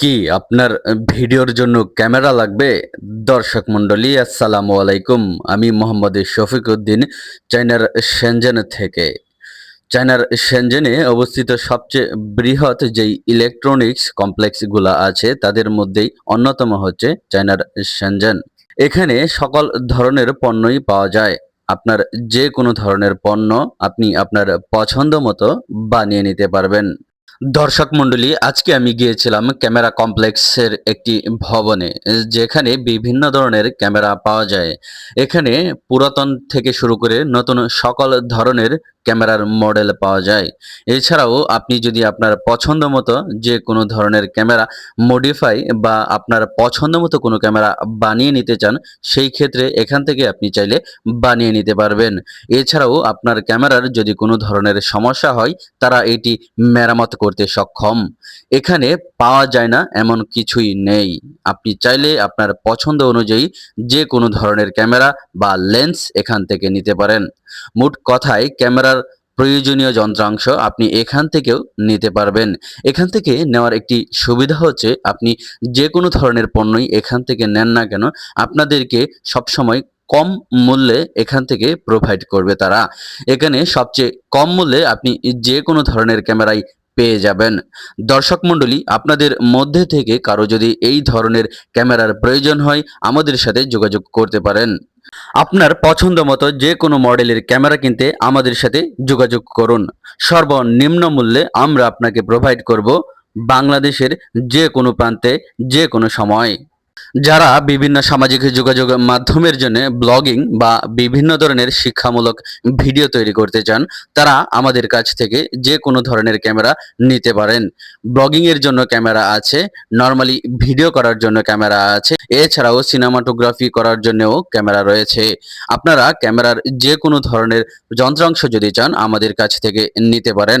কি আপনার ভিডিওর জন্য ক্যামেরা লাগবে? দর্শক মণ্ডলী, আসসালামু আলাইকুম। আমি মোহাম্মদ শফিক উদ্দিন, চায়নার সেনজেন থেকে। চায়নার সেনজেনে অবস্থিত সবচেয়ে বৃহৎ যেই ইলেকট্রনিক্স কমপ্লেক্সগুলো আছে, তাদের মধ্যেই অন্যতম হচ্ছে চায়নার সেনজেন এখানে সকল ধরনের পণ্যই পাওয়া যায়। আপনার যে কোনো ধরনের পণ্য আপনি আপনার পছন্দ মতো বানিয়ে নিতে পারবেন। দর্শক মণ্ডলী, আজকে আমি গিয়েছিলাম ক্যামেরা কমপ্লেক্সের একটি ভবনে, যেখানে বিভিন্ন ধরনের ক্যামেরা পাওয়া যায়। এখানে পুরাতন থেকে শুরু করে নতুন সকল ধরনের ক্যামেরার মডেল পাওয়া যায়। এছাড়াও আপনি যদি আপনার পছন্দ মতো যে কোনো ধরনের ক্যামেরা মডিফাই বা আপনার পছন্দ মতো কোনো ক্যামেরা বানিয়ে নিতে চান, সেই ক্ষেত্রে এখান থেকে আপনি চাইলে বানিয়ে নিতে পারবেন। এছাড়াও আপনার ক্যামেরার যদি কোনো ধরনের সমস্যা হয়, তারা এটি মেরামত করতে সক্ষম। এখানে পাওয়া যায় না এমন কিছুই নেই। আপনি চাইলে আপনার পছন্দ অনুযায়ী যে কোনো ধরনের ক্যামেরা বা লেন্স এখান থেকে নিতে পারেন। মোট কথায়, ক্যামেরার প্রয়োজনীয় যন্ত্রাংশ আপনি এখান থেকেও নিতে পারবেন। এখান থেকে নেওয়ার একটি সুবিধা হচ্ছে, আপনি যে কোনো ধরনের পণ্যই এখান থেকে নেন না কেন, আপনাদেরকে সবসময় কম মূল্যে এখান থেকে প্রোভাইড করবে তারা। এখানে সবচেয়ে কম মূল্যে আপনি যে কোনো ধরনের ক্যামেরাই পেয়ে যাবেন। দর্শক মণ্ডলী, আপনাদের মধ্যে থেকে কারও যদি এই ধরনের ক্যামেরার প্রয়োজন হয়, আমাদের সাথে যোগাযোগ করতে পারেন। আপনার পছন্দ মতো যে কোনো মডেলের ক্যামেরা কিনতে আমাদের সাথে যোগাযোগ করুন। সর্বনিম্ন মূল্যে আমরা আপনাকে প্রোভাইড করব বাংলাদেশের যে কোনো প্রান্তে, যে কোনো সময়। যারা বিভিন্ন সামাজিক যোগাযোগ মাধ্যমের জন্য ব্লগিং বা বিভিন্ন ধরনের শিক্ষামূলক ভিডিও তৈরি করতে চান, তারা আমাদের কাছ থেকে যে কোনো ধরনের ক্যামেরা নিতে পারেন। ব্লগিং এর জন্য ক্যামেরা আছে, নর্মালি ভিডিও করার জন্য ক্যামেরা আছে, এছাড়াও সিনেমাটোগ্রাফি করার জন্যও ক্যামেরা রয়েছে। আপনারা ক্যামেরার যে কোনো ধরনের যন্ত্রাংশ যদি চান, আমাদের কাছ থেকে নিতে পারেন।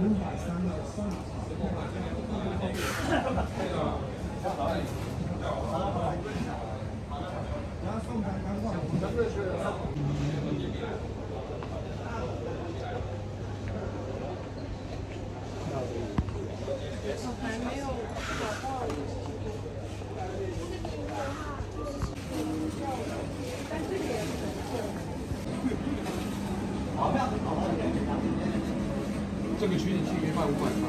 零百三的四号。然后送单刚挂。这个取景器可以卖五百吗。